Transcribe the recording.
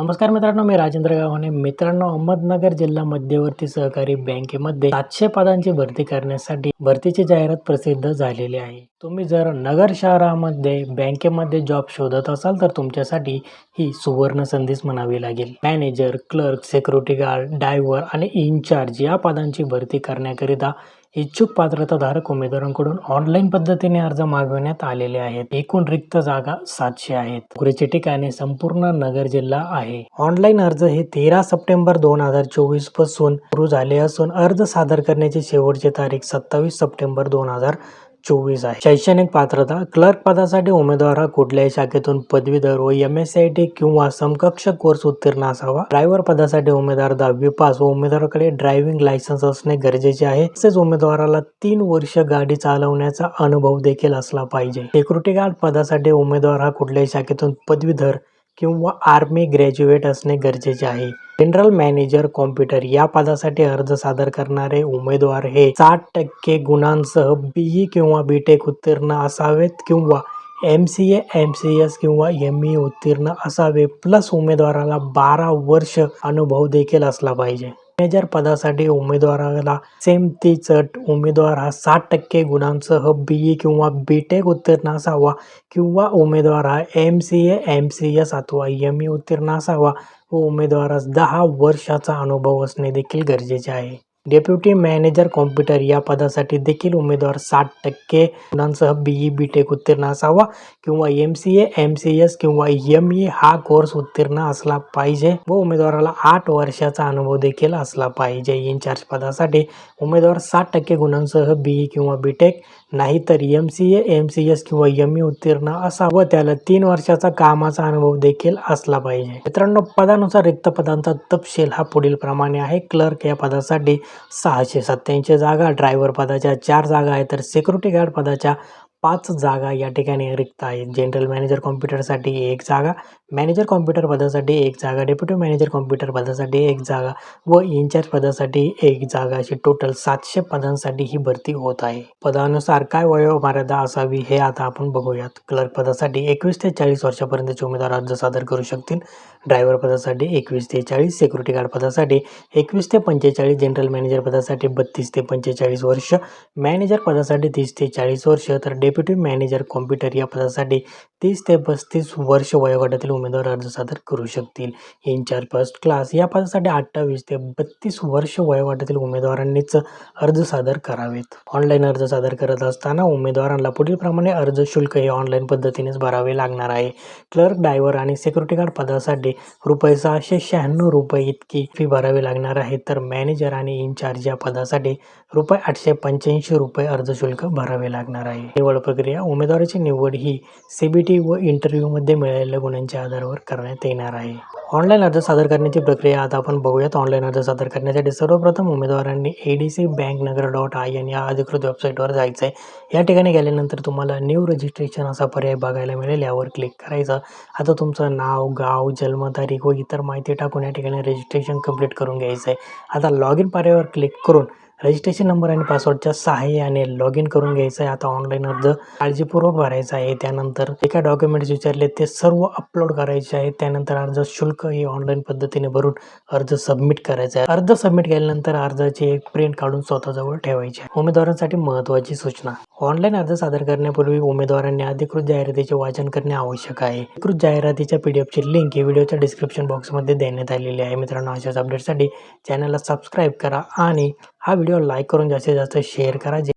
नमस्कार मित्रांनो मी राजेंद्र गावाने मित्रांनो अहमदनगर जिल्हा मध्यवर्ती सहकारी बँकेमध्ये सातशे पदांची भरती करण्यासाठी भरतीची जाहिरात प्रसिद्ध झालेली आहे. तुम्ही जर नगर शहरामध्ये बँकेमध्ये जॉब शोधत असाल तर तुमच्यासाठी ही सुवर्ण संधीच म्हणावी लागेल. Manager clerk security guard driver आणि इन्चार्ज या पदांची भरती करण्याकरिता इच्छुक पात्रताधारक उमेदवारांकडून ऑनलाईन पद्धतीने अर्ज मागविण्यात आलेले आहेत. एकूण रिक्त जागा सातशे आहेत. नोकरीचे ठिकाणे संपूर्ण नगर जिल्हा आहे. ऑनलाईन अर्ज हे तेरा सप्टेंबर दोन हजार चोवीसपासून सुरू झाले असून अर्ज सादर करण्याची शेवटची तारीख सत्तावीस सप्टेंबर दोन हजार चोवीस आहे. शैक्षणिक पात्रता क्लर्क पदासाठी उमेदवार हा कुठल्याही शाखेतून पदवीधर व एम एस आय टी किंवा समकक्ष कोर्स उत्तीर्ण असावा. ड्रायव्हर पदासाठी उमेदवार दहावी पास व उमेदवाराकडे ड्रायव्हिंग लायसन्स असणे गरजेचे आहे. तसेच उमेदवाराला तीन वर्ष गाडी चालवण्याचा अनुभव देखील असला पाहिजे. सिक्युरिटी गार्ड पदासाठी उमेदवार हा कुठल्याही शाखेतून पदवीधर किंवा आर्मी ग्रॅज्युएट असणे गरजेचे आहे. जनरल मॅनेजर कॉम्प्युटर या पदासाठी अर्ज सादर करणारे उमेदवार हे साठ टक्के गुणांसह बीई किंवा बीटेक उत्तीर्ण असावेत किंवा M C A M C S किंवा एम ई उत्तीर्ण असावे. प्लस उमेदवाराला बारा वर्ष अनुभव देखील असला पाहिजे. मॅनेजर पदासाठी उमेदवाराला सेम ती चट. उमेदवार हा साठ टक्के गुणांसह बीई किंवा बीटेक उत्तीर्ण असावा किंवा उमेदवार हा M C A M C S अथवा एम ई उत्तीर्ण असावा. व उमेदवारास दहा वर्षाचा अनुभव असणे देखील गरजेचे आहे. डेप्युटी मॅनेजर कॉम्प्युटर या पदासाठी देखील उमेदवार साठ टक्के गुणांसह बीई बी टेक उत्तीर्ण असावा किंवा M C A M C S किंवा एम ई हा कोर्स उत्तीर्ण असला पाहिजे व उमेदवाराला आठ वर्षाचा अनुभव देखील असला पाहिजे. इन्चार्ज पदासाठी उमेदवार साठ टक्के गुणांसह बीई किंवा बी टेक नाहीतर M C A M C S किंवा एम ई उत्तीर्ण असा व त्याला तीन वर्षाचा कामाचा अनुभव देखील असला पाहिजे. मित्रांनो पदानुसार रिक्त पदांचा तपशील हा पुढील प्रमाणे आहे. क्लर्क या पदासाठी सहाशे सत्याऐंशी जागा ड्रायव्हर पदाच्या चार जागा आहेत. तर सिक्युरिटी गार्ड पदाच्या पाच जागा या ठिकाणी रिक्त आहेत. जनरल मॅनेजर कॉम्प्युटरसाठी एक जागा मॅनेजर कॉम्प्युटर पदासाठी एक जागा डेप्युटी मॅनेजर कॉम्प्युटर पदासाठी एक जागा व इन्चार्ज पदासाठी एक जागा. अशी टोटल सातशे पदांसाठी ही भरती होत आहे. पदानुसार काय वयोमर्यादा असावी हे आता आपण बघूयात. क्लर्क पदासाठी एकवीस ते चाळीस वर्षापर्यंतचे उमेदवार अर्ज सादर करू शकतील. ड्रायव्हर पदासाठी एकवीस ते चाळीस. सिक्युरिटी गार्ड पदासाठी एकवीस ते पंचेचाळीस. जनरल मॅनेजर पदासाठी बत्तीस ते पंचेचाळीस वर्ष. मॅनेजर पदासाठी तीस ते चाळीस वर्ष. तर डे डेप्युटी मॅनेजर कॉम्प्युटर या पदासाठी तीस ते पस्तीस वर्ष वयोगटातील उमेदवार अर्ज सादर करू शकतील. इन्चार्ज फर्स्ट क्लास या पदासाठी अठ्ठावीस ते बत्तीस वर्ष वयोगटातील उमेदवारांनीच अर्ज सादर करावेत. ऑनलाईन अर्ज सादर करत असताना उमेदवारांना पुढीलप्रमाणे अर्ज शुल्क हे ऑनलाईन पद्धतीनेच भरावे लागणार आहे. क्लर्क डायव्हर आणि सिक्युरिटी गार्ड पदासाठी रुपये सहाशे शहाण्णव रुपये इतकी फी भरावी लागणार आहे. तर मॅनेजर आणि इन्चार्ज या पदासाठी रुपये आठशे पंच्याऐंशी रुपये अर्ज शुल्क भरावे लागणार आहे. निवड प्रक्रिया उमेदवाराची निवड ही सी बी टी व इंटरव्ह्यूमध्ये मिळालेल्या गुणांच्या आधारावर करण्यात येणार आहे. ऑनलाईन अर्ज सादर करण्याची प्रक्रिया आता आपण बघूयात. ऑनलाईन अर्ज सादर करण्यासाठी सर्वप्रथम उमेदवारांनी A D C bank Nagar dot I N या अधिकृत वेबसाईटवर जायचं आहे या ठिकाणी गेल्यानंतर तुम्हाला न्यू रजिस्ट्रेशन असा पर्याय बघायला मिळेल. यावर क्लिक करायचं. आता तुमचं नाव गाव जन्मतारीख व इतर माहिती टाकून या ठिकाणी रजिस्ट्रेशन कंप्लीट करून घ्यायचं आहे आता लॉग इन पर्यायावर क्लिक करून रजिस्ट्रेशन नंबर आणि पासवर्डच्या सहाय्याने लॉग इन करून घ्यायचं आहे. आता ऑनलाईन अर्ज काळजीपूर्वक भरायचा आहे. त्यानंतर जे काय डॉक्युमेंट्स विचारले ते सर्व अपलोड करायचे आहेत. त्यानंतर अर्ज शुल्क हे ऑनलाईन पद्धतीने भरून अर्ज सबमिट करायचा आहे. अर्ज सबमिट केल्यानंतर अर्जाची एक प्रिंट काढून स्वतःजवळ ठेवायची आहे. उमेदवारांसाठी महत्त्वाची सूचना. ऑनलाईन अर्ज सादर करण्यापूर्वी उमेदवारांनी अधिकृत जाहिरातीचे वाचन करणे आवश्यक आहे. अधिकृत जाहिरातीच्या पी डी एफची लिंक ही व्हिडिओच्या डिस्क्रिप्शन बॉक्समध्ये देण्यात आलेली आहे. मित्रांनो अशाच अपडेटसाठी चॅनलला सबस्क्राईब करा आणि हा व्हिडिओ लाईक करून जास्तीत जास्त शेअर करा. जे